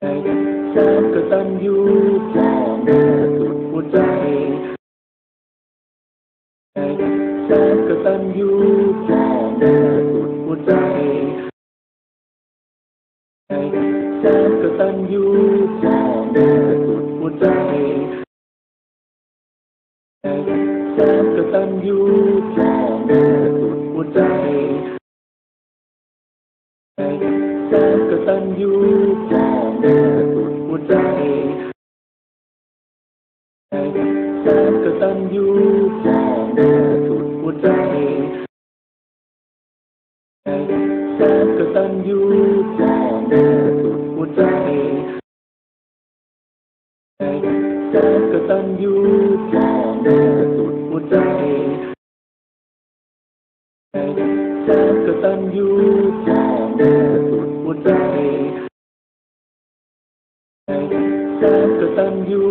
แสนกตัญญูพ่อแม่สุดหัวใจแสนกตัญญูพ่อแม่สุดหัวใจแสนกตัญญูพ่อแม่สุดหัวใจแสนกตัญญูพ่อแม่สุดหัวใจแสนกตัญญูพ่อ แสนกตัญญูพ่อแม่สุดหัวใจแสนกตัญญูพ่อแม่สุดหัวใจแสนกตัญญูพ่อแม่สุดหัวใจแสนกตัญญูพ่อแม่สุดหัวใจแสนกตัญญู